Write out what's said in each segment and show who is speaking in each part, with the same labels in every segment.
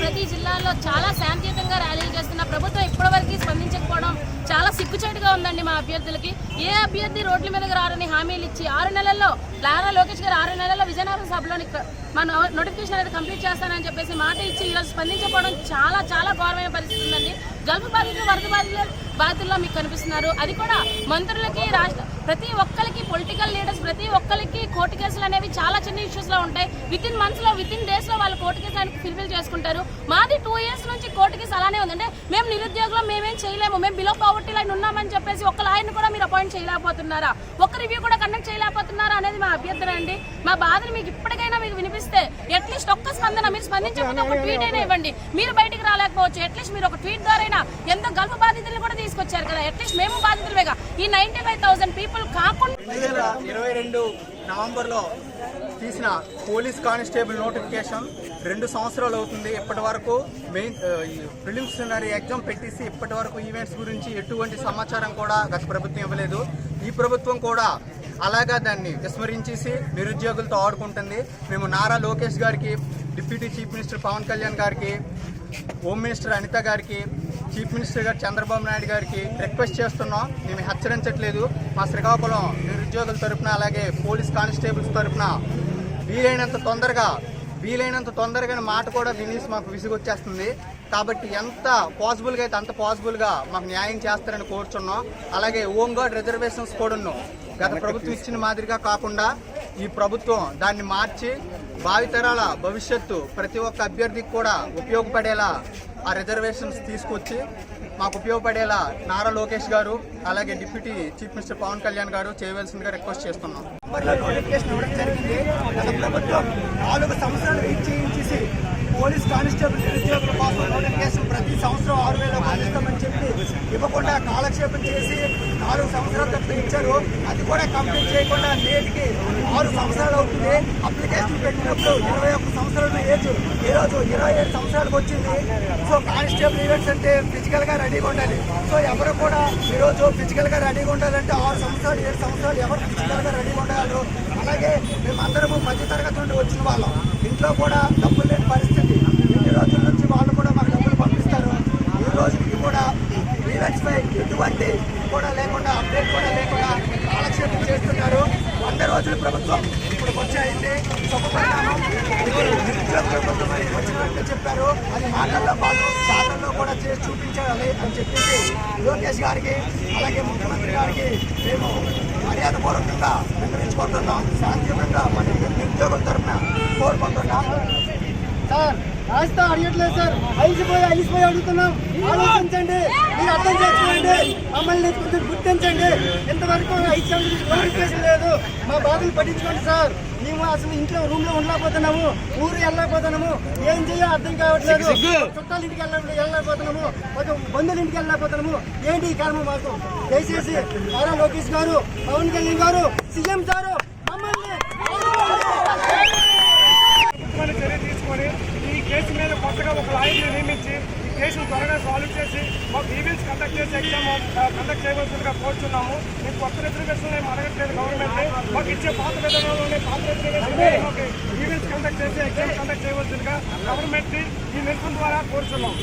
Speaker 1: ప్రతి జిల్లాలో చాలా శాంతియుతంగా ర్యాలీలు చేస్తున్న ప్రభుత్వం ఇప్పటివరకు స్పందించక చాలా సిగ్గుచేటుగా ఉందండి మా అభ్యర్థులకి. ఏ అభ్యర్థి రోడ్ల మీదకి రారని హామీలు ఇచ్చి ఆరు నెలల్లో లారా లోకేష్ గారు ఆరు నెలల్లో విజయనగరం సభలోని మా నోటిఫికేషన్ అనేది కంప్లీట్ చేస్తానని చెప్పేసి మాట ఇచ్చి ఈరోజు స్పందించకపోవడం చాలా చాలా ఘోరమైన పరిస్థితి ఉందండి. గల్ఫ్ బాధితులు వరద బాధితులు బాధితుల్లో మీకు కనిపిస్తున్నారు. అది కూడా మంత్రులకి రాష్ట్ర ప్రతి ఒక్కరికి పొలిటికల్ లీడర్స్ ప్రతి ఒక్కరికి కోర్టు కేసులు అనేవి చాలా చిన్న ఇష్యూస్లో ఉంటాయి. విత్ ఇన్ మంత్స్లో విత్ ఇన్ డేస్లో వాళ్ళు కోర్టు కేసు అనేది ఫిల్ఫిల్ చేసుకుంటారు. మాది టూ ఇయర్స్ నుంచి కోర్టు కేసు అలానే ఉంది. అంటే మేము నిరుద్యోగులు మేమేం చేయలేము. మేము బిలో పావర్టీ లైన్ ఉన్నామని చెప్పేసి ఒక్క లాయర్ని కూడా మీరు అపాయింట్ చేయలేకపోతున్నారా? ఒక్క రివ్యూ కూడా కండక్ట్ చేయలేకపోతున్నారా అనేది మా అభ్యర్థన అండి. మా బాధను మీకు ఇప్పటికైనా మీకు వినిపిస్తే అట్లీస్ట్ ఒక్క స్పందన మీరు స్పందించకపోతే ఒక ట్వీట్ అయినా ఇవ్వండి. మీరు బయటికి రాలేకపోవచ్చు. అట్లీస్ట్ మీరు ఒక ట్వీట్ ద్వారా ఎంతో గల్ఫ్ బాధితులను కూడా తీసుకొచ్చారు కదా. అట్లీస్ట్ మేము బాధితులమేగా. ఈ నైన్టీ ఫైవ్ థౌసండ్ పీపుల్ కాకుండా
Speaker 2: రెండు వేల ఇరవై రెండు నవంబర్లో తీసిన పోలీస్ కానిస్టేబుల్ నోటిఫికేషన్ రెండు సంవత్సరాలు అవుతుంది. ఇప్పటి వరకు మెయిన్ ప్రిలిమినరీ ఎగ్జామ్ పెట్టేసి ఇప్పటి వరకు ఈవెంట్స్ గురించి ఎటువంటి సమాచారం కూడా గత ప్రభుత్వం ఇవ్వలేదు. ఈ ప్రభుత్వం కూడా అలాగా దాన్ని విస్మరించేసి నిరుద్యోగులతో ఆడుకుంటుంది. మేము నారా లోకేష్ గారికి deputy chief minister Pavan Kalyan గారికి హోమ్ మినిస్టర్ అనిత గారికి చీఫ్ మినిస్టర్ గారు చంద్రబాబు నాయుడు గారికి రిక్వెస్ట్ చేస్తున్నాం. మేము హెచ్చరించట్లేదు. మా శ్రీకాకుళం నిరుద్యోగుల తరపున అలాగే పోలీస్ కానిస్టేబుల్స్ తరపున వీలైనంత తొందరగా వీలైనంత తొందరగా మాట కూడా వినేసి మాకు విసుగొచ్చేస్తుంది. కాబట్టి ఎంత పాసిబుల్గా అయితే అంత పాసిబుల్గా మాకు న్యాయం చేస్తారని కోరుచున్నాం. అలాగే హోమ్ గార్డ్ రిజర్వేషన్స్ కూడా ఉన్నాం గత ప్రభుత్వం ఇచ్చిన మాదిరిగా కాకుండా ఈ ప్రభుత్వం దాన్ని మార్చి భావితరాల భవిష్యత్తు ప్రతి ఒక్క అభ్యర్థికి కూడా ఉపయోగపడేలా ఆ రిజర్వేషన్స్ తీసుకొచ్చి మాకు ఉపయోగపడేలా నారా లోకేష్ గారు అలాగే deputy chief minister Pavan Kalyan గారు చేయవలసిందిగా రిక్వెస్ట్ చేస్తున్నాం. నోటిఫికేషన్ ఇవ్వడం జరిగింది. గత ప్రభుత్వం నాలుగు సంవత్సరాలు ఇచ్చేసి పోలీస్ కానిస్టేబుల్ నిరుద్యోగుల కోసం నోటిఫికేషన్ ప్రతి సంవత్సరం ఆరు వేల అందిస్తామని చెప్పి ఇవ్వకుండా కాలక్షేపం చేసి నాలుగు సంవత్సరాలు తప్ప ఇచ్చారు. అది కూడా కంప్లీట్ చేయకుండా నేటికి ఆరు అప్లికేషన్ పెట్టినప్పుడు ఇరవై ఒక్క సంవత్సరాల ఏజ్. ఈ రోజు ఇరవై ఏడు సంవత్సరాలకు వచ్చింది. సో కానిస్టేబుల్ ఈవెంట్స్ అంటే ఫిజికల్గా రెడీగా ఉండాలి. సో ఎవరు కూడా ఈరోజు ఫిజికల్గా ఫిజికల్గా రెడీగా ఉండాలంటే ఆరు సంవత్సరాలు ఏడు సంవత్సరాలు ఎవరు ఫిజికల్గా రెడీగా ఉండాలి. అలాగే మేమందరము మధ్య తరగతి నుండి వచ్చిన వాళ్ళం. ఇంట్లో కూడా డబ్బులు లేని పరిస్థితి. ఇన్ని రోజుల నుంచి వాళ్ళు కూడా మాకు డబ్బులు పంపిస్తారు. ఈ రోజుకి కూడా ఈవెంట్స్ పై ఎటువంటి కూడా లేకుండా అప్డేట్ కూడా లేకుండా కాలక్షేపం చేస్తున్నారు. వంద రోజుల ప్రభుత్వం ఇప్పుడు వచ్చాయండి శుభపరిణామం వచ్చినట్టు చెప్పారు. అది మాటల్లో పాటు సాధనలో కూడా చేసి చూపించాలి అని చెప్పేసి లోకేష్ గారికి అలాగే ముఖ్యమంత్రి గారికి మేము మర్యాదపూర్వకంగా విన్నవించుకుంటున్నాం శాంతియుతంగా మన నిరుద్యోగుల తరఫున కోరుకుంటున్నాం.
Speaker 3: సార్ రాస్తా అడగట్లేదు సార్. అలిసిపోయి అలిసిపోయి అడుగుతున్నాం. ఆలోచించండి. మీరు అర్థం చేసుకోండి. మమ్మల్ని కొంచెం గుర్తించండి. ఇంతవరకు ఐదు సంవత్సరాలు లేదు. మా బాధలు పట్టించుకోండి సార్. మేము అసలు ఇంట్లో రూమ్లో ఉండలేకపోతున్నాము. ఊరు వెళ్ళలేకపోతున్నాము. ఏం చేయాలో అర్థం కావట్లేదు. చుట్టాల ఇంటికి వెళ్ళ వెళ్ళలేకపోతున్నాము. ఒక బంధువుల ఇంటికి వెళ్ళలేకపోతున్నాము. ఏంటి ఈ కారణం మాకు? దయచేసి నారా లోకేష్ గారు పవన్ కళ్యాణ్ గారు సీఎం గారు మమ్మల్ని ఆదుకోండి.
Speaker 4: ముఖ్యమైన చర్య తీసుకొని ఈ కేసు మీద కొత్తగా ఒక లాయర్ని నియమించి ఈ కేసును త్వరగా సాల్వ్ చేసి మాకు ఈవెంట్స్ ఎగ్జామ్ కండక్ట్ చేయవలసిందిగా కోరుచున్నాము. మీకు కొత్త రిజర్వేషన్ ఏమి అడగట్లేదు గవర్నమెంట్ మాకు ఇచ్చే పాత విధానంలోనే పాత రిజర్వేషన్ మాకు ఈవెంట్స్ కండక్ట్ చేసి ఎగ్జామ్ కండక్ట్ చేయవలసిందిగా గవర్నమెంట్ ఈ నిరసన ద్వారా కోరుచున్నాం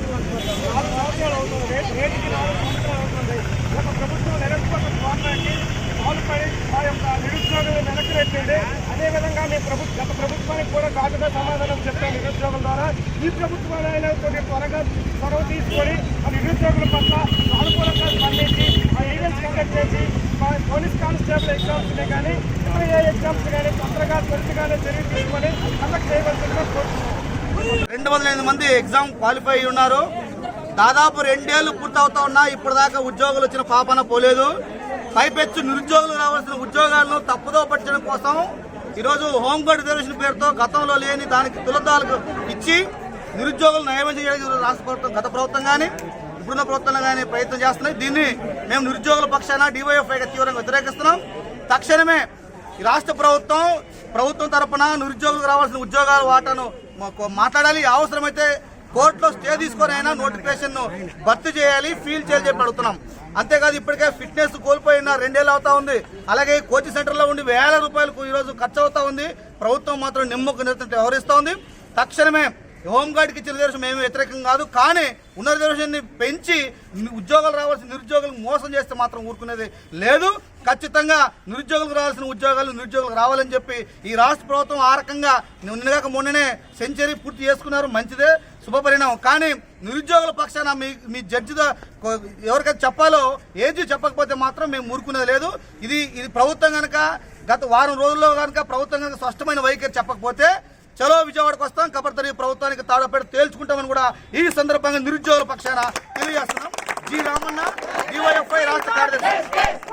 Speaker 4: నాలుగు సంవత్సరాలు అవుతుంది రే- రేటుకి నాలుగు సంవత్సరాలు అవుతుంది ఒక ప్రభుత్వం నిరక్షపక పోరాటానికి పాల్పడి మా యొక్క నిరుద్యోగులు వెనక్కి నెట్టింది అదేవిధంగా మీ ప్రభుత్వ గత ప్రభుత్వానికి సమాధానం చెప్పే నిరుద్యోగుల ద్వారా ఈ ప్రభుత్వాలైనా కొన్ని త్వరగా చొరవ తీసుకొని ఆ నిరుద్యోగుల పట్ల అనుకూలంగా స్పందించి ఆ ఈవెంట్స్ కండక్ట్ చేసి మా పోలీస్ కానిస్టేబుల్ ఎగ్జామ్స్ని కానీ ఇతర ఏ ఎగ్జామ్స్ కానీ తొందరగా త్వరితగానే చర్య తీసుకొని కండక్ట్ చేయవలసిందిగా కోరుతున్నాం.
Speaker 5: రెండు వందల ఎనిమిది మంది ఎగ్జామ్ క్వాలిఫై అయి ఉన్నారు. దాదాపు రెండేళ్ళు పూర్తవుతా ఉన్నా ఇప్పటిదాకా ఉద్యోగులు వచ్చిన పాపన పోలేదు. పైపెచ్చు నిరుద్యోగులు రావాల్సిన ఉద్యోగాలను తప్పుదో పట్టడం కోసం ఈరోజు హోంగార్డ్ రిజర్వేషన్ పేరుతో గతంలో లేని దానికి తులతాలకు ఇచ్చి నిరుద్యోగులు నయమం చేయడానికి రాష్ట్ర ప్రభుత్వం గత ప్రభుత్వం కానీ ఇప్పుడున్న ప్రభుత్వం కానీ ప్రయత్నం చేస్తున్నాయి. దీన్ని మేము నిరుద్యోగుల పక్షాన డివైఎఫ్ఐగా తీవ్రంగా వ్యతిరేకిస్తున్నాం. తక్షణమే రాష్ట్ర ప్రభుత్వం ప్రభుత్వం తరపున నిరుద్యోగులకు రావాల్సిన ఉద్యోగాల వాటాను మాట్లాడాలి. అవసరమైతే కోర్టులో స్టే తీసుకొని అయినా నోటిఫికేషన్ను భర్తీ చేయాలి ఫీల్ చేయాలి చెప్పి అడుగుతున్నాం. అంతేకాదు ఇప్పటికే ఫిట్నెస్ కోల్పోయిన రెండేళ్ళు అవుతా ఉంది. అలాగే కోచింగ్ సెంటర్లో ఉండి వేల రూపాయలకు ఈరోజు ఖర్చు అవుతా ఉంది. ప్రభుత్వం మాత్రం నిమ్మకు నిరంతరం వ్యవహరిస్తా ఉంది. తక్షణమే హోంగార్డ్కి ఇచ్చిన రిజర్వేషన్ మేము వ్యతిరేకం కాదు. కానీ ఉన్న రిజర్వేషన్ని పెంచి ఉద్యోగాలు రావాల్సిన నిరుద్యోగులకు మోసం చేస్తే మాత్రం ఊరుకునేది లేదు. ఖచ్చితంగా నిరుద్యోగులకు రావాల్సిన ఉద్యోగాలు నిరుద్యోగులకు రావాలని చెప్పి ఈ రాష్ట్ర ప్రభుత్వం ఆ రకంగా నిన్నగాక మొన్ననే సెంచరీ పూర్తి చేసుకున్నారు. మంచిదే. శుభపరిణామం. కానీ నిరుద్యోగుల పక్షాన మీ మీ జడ్జితో ఎవరికైతే చెప్పాలో ఏది చెప్పకపోతే మాత్రం మేము ఊరుకునేది లేదు. ఇది ఇది ప్రభుత్వం కనుక గత వారం రోజుల్లో కనుక ప్రభుత్వం కనుక స్పష్టమైన వైఖరి చెప్పకపోతే చలో విజయవాడకు వస్తాం కబర్తరి ప్రభుత్వానికి తాడపేట తేల్చుకుంటామని కూడా ఈ సందర్భంగా నిరుద్యోగుల పక్షాన తెలియజేస్తున్నాం. జి రామన్న డివైఎఫ్ఐ రాష్ట్ర కార్యదర్శి.